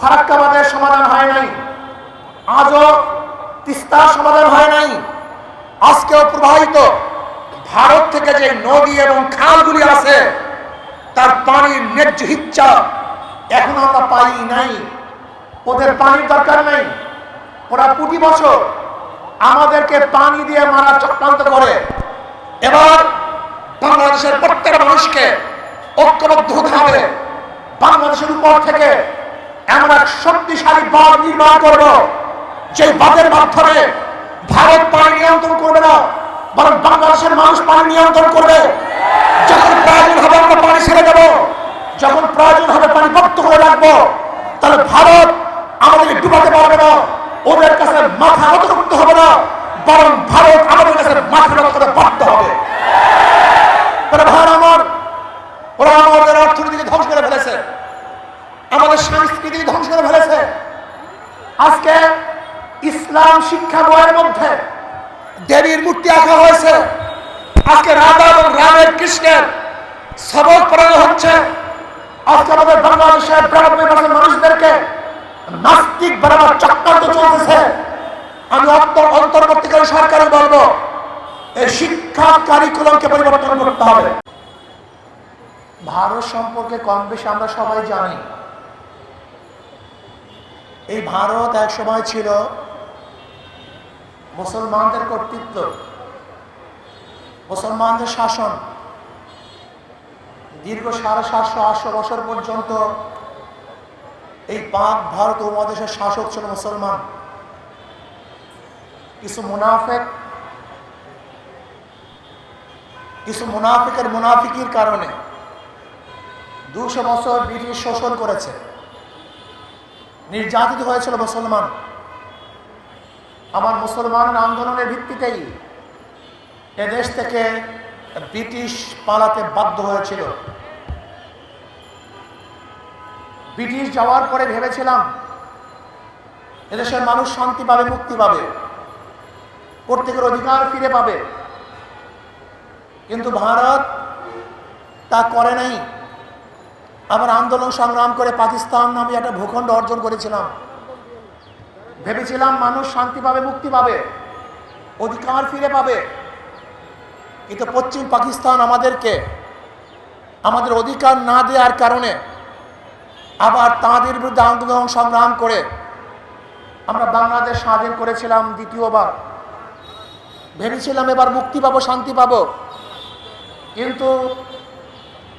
ফারাক্কাবাদের সমাধান হয় নাই। আজও তিস্তার সমাধান হয় নাই। আজকেও প্রবাহিত ভারত থেকে যে নদী এবং খালগুলি আছে, তার পানির ন্যায্য ইচ্ছা এখন আমরা পাই নাই। ওদের পানির দরকার নাই। ওরা প্রতি বছর আমাদেরকে পানি দিয়ে মারা চক্রান্ত করে। এবার বাংলাদেশের প্রত্যেকটা মানুষকে ঐক্যবদ্ধ হতে হবে। বাংলাদেশের উপর থেকে এমন এক শক্তিশালী বাঁধ নির্মাণ করব যে বাঁধের মাধ্যমে ভারত পানি নিয়ন্ত্রণ করবে না, বরং বাংলাদেশের মানুষ পানি নিয়ন্ত্রণ করবে। যখন প্রয়োজন হবে আমরা পানি ছেড়ে দেবো, যখন প্রয়োজন হবে পানি বক্ত করে রাখব, তাহলে ভারত আমাদেরকে ডুবাতে পারবে না, ওদের কাছে মাথা নত করতে হবে না, বরং ভারত আমাদের কাছে মাথা নত করে বাধ্য হবে তাহলে ভাই আমার ওরা আমাদের অর্থনীতিকে ধ্বংস করে ফেলেছে আমাদের সংস্কৃতি ধ্বংস করে ফেলেছে আজকে ইসলাম শিক্ষা বইয়ের মধ্যে দেবীর মূর্তি আঁকা হয়েছে। আজকে রাধা এবং রামের কৃষ্ণের সবক পড়ানো হচ্ছে। আজকে আমাদের বাংলাদেশের বিরানব্বই পার্সেন্ট মানুষদেরকে নাস্তিক বানাবার চক্রান্ত চলতেছে। আমি অন্তর- অন্তর্বর্তীকালীন সরকারে বলব, এই শিক্ষা কারিকুলামকে পরিবর্তন করতে হবে। ভারত সম্পর্কে কম বেশি আমরা সবাই জানি। এই ভারত এক সময় ছিল মুসলমানদের কর্তৃত্ব, মুসলমানদের শাসন। দীর্ঘ সাড়ে সাতশো আটশো বছর পর্যন্ত এই পাক ভারত উপমহাদেশের শাসক ছিল মুসলমান। কিছু মুনাফেক, কিছু মুনাফিকের মুনাফিকির কারণে দুশো বছর ব্রিটিশ শোষণ করেছে। নির্যাতিত হয়েছিল মুসলমান। আমার মুসলমান আন্দোলনের ভিত্তিতেই এদেশ থেকে ব্রিটিশ পালাতে বাধ্য হয়েছিল। ব্রিটিশ যাওয়ার পরে ভেবেছিলাম এদেশের মানুষ শান্তি পাবে, মুক্তি পাবে, প্রত্যেকের অধিকার ফিরে পাবে। কিন্তু ভারত তা করে নাই। আবার আন্দোলন সংগ্রাম করে পাকিস্তান নামে একটা ভূখণ্ড অর্জন করেছিলাম। ভেবেছিলাম মানুষ শান্তি পাবে, মুক্তি পাবে, অধিকার ফিরে পাবে। কিন্তু পশ্চিম পাকিস্তান আমাদেরকে আমাদের অধিকার না দেওয়ার কারণে আবার তাঁদের বিরুদ্ধে আন্দোলন সংগ্রাম করে আমরা বাংলাদেশ স্বাধীন করেছিলাম দ্বিতীয়বার। ভেবেছিলাম এবার মুক্তি পাবো, শান্তি পাবো। কিন্তু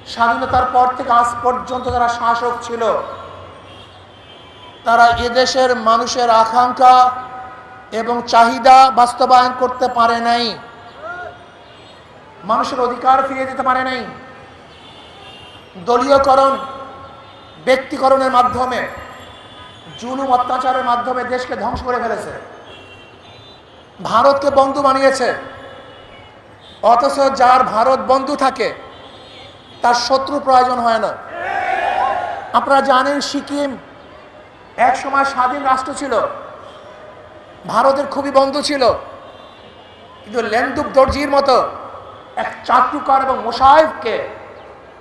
স্বাধীনতার পর থেকে আজ পর্যন্ত যারা শাসক ছিল তারা এদেশের মানুষের আকাঙ্ক্ষা এবং চাহিদা বাস্তবায়ন করতে পারে নাই। মানুষের অধিকার ফিরিয়ে দিতে পারে নাই। দলীয়করণ, ব্যক্তিকরণের মাধ্যমে, জুলুম, অত্যাচারের মাধ্যমে দেশকে ধ্বংস করে ফেলেছে। ভারতকে বন্ধু বানিয়েছে। অথচ যার ভারত বন্ধু থাকে, তার শত্রু প্রয়োজন হয় না। আপনারা জানেন সিকিম এক সময় স্বাধীন রাষ্ট্র ছিল। ভারতের খুবই বন্ধু ছিল। কিন্তু লেন্দুক দর্জির মতো এক চাটুকার এবং মোসাহেবকে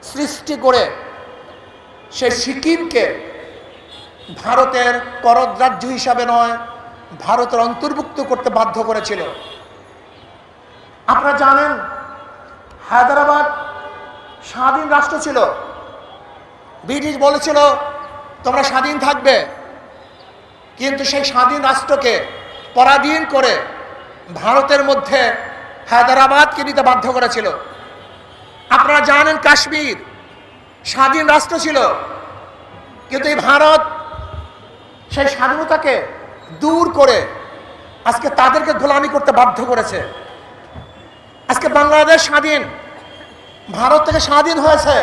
সৃষ্টি করে সে সিকিমকে ভারতের করদ রাজ্য হিসাবে নয়, ভারতের অন্তর্ভুক্ত করতে বাধ্য করেছিল। আপনারা জানেন, হায়দ্রাবাদ স্বাধীন রাষ্ট্র ছিল। ব্রিটিশ বলেছিল, তোমরা স্বাধীন থাকবে। কিন্তু সেই স্বাধীন রাষ্ট্রকে পরাধীন করে ভারতের মধ্যে হায়দ্রাবাদকে নিতে বাধ্য করেছিল। আপনারা জানেন কাশ্মীর স্বাধীন রাষ্ট্র ছিল, কিন্তু এই ভারত সেই স্বাধীনতাকে দূর করে আজকে তাদেরকে গোলামি করতে বাধ্য করেছে। আজকে বাংলাদেশ স্বাধীন, ভারত থেকে স্বাধীন হয়েছে।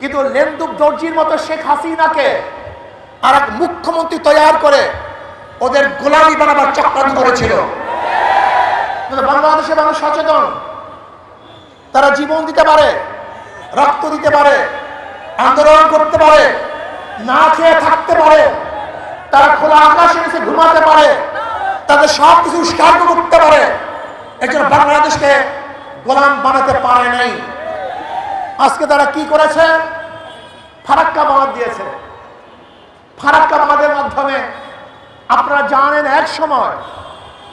কিন্তু লেন্দুক দর্জির মতো শেখ হাসিনাকে আর এক মুখ্যমন্ত্রী তৈরি করে ওদের গোলামি বানাবার চক্রান্ত করেছিল। কিন্তু বাংলাদেশের মানুষ সচেতন। তারা জীবন দিতে পারে, রক্ত দিতে পারে, আন্দোলন করতে পারে, না খেয়ে থাকতে পারে, তারা খোলা আকাশে নিচে ঘুমাতে পারে, তাদের সব কিছু উস্কার্য করতে পারে। এই জন্য বাংলাদেশকে গোলাম বানাতে পারে নাই। আজকে তারা কি করেছে? ফারাক্কা বাঁধ দিয়েছে। ফারাক্কা মাধ্যমে। আপনারা জানেন এক সময়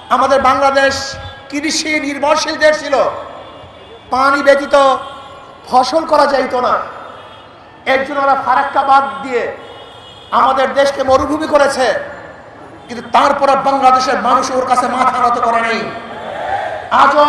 আমাদের বাংলাদেশ কৃষি নির্ভরশীল দেশ ছিল। পানি ব্যতীত ফসল করা যাইত না। এর জন্য ওরা ফারাক্কা বাদ দিয়ে আমাদের দেশকে মরুভূমি করেছে। কিন্তু তারপরে বাংলাদেশের মানুষ ওর কাছে মাথা নত করে নেই। আজও